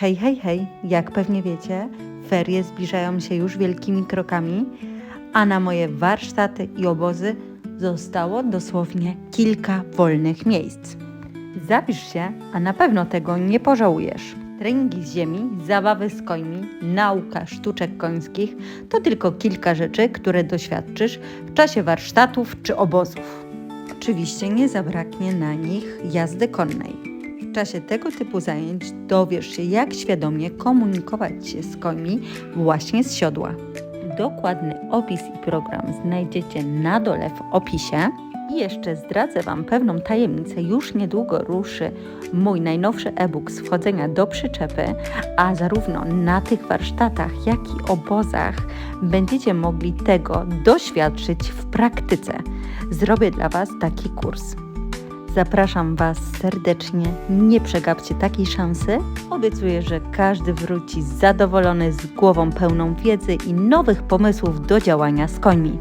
Hej, hej, hej, jak pewnie wiecie, ferie zbliżają się już wielkimi krokami, a na moje warsztaty i obozy zostało dosłownie kilka wolnych miejsc. Zapisz się, a na pewno tego nie pożałujesz. Treningi z ziemi, zabawy z końmi, nauka sztuczek końskich to tylko kilka rzeczy, które doświadczysz w czasie warsztatów czy obozów. Oczywiście nie zabraknie na nich jazdy konnej. W czasie tego typu zajęć dowiesz się, jak świadomie komunikować się z końmi właśnie z siodła. Dokładny opis i program znajdziecie na dole w opisie. I jeszcze zdradzę Wam pewną tajemnicę. Już niedługo ruszy mój najnowszy e-book z wchodzenia do przyczepy, a zarówno na tych warsztatach, jak i obozach będziecie mogli tego doświadczyć w praktyce. Zrobię dla Was taki kurs. Zapraszam Was serdecznie, nie przegapcie takiej szansy. Obiecuję, że każdy wróci zadowolony z głową pełną wiedzy i nowych pomysłów do działania z końmi.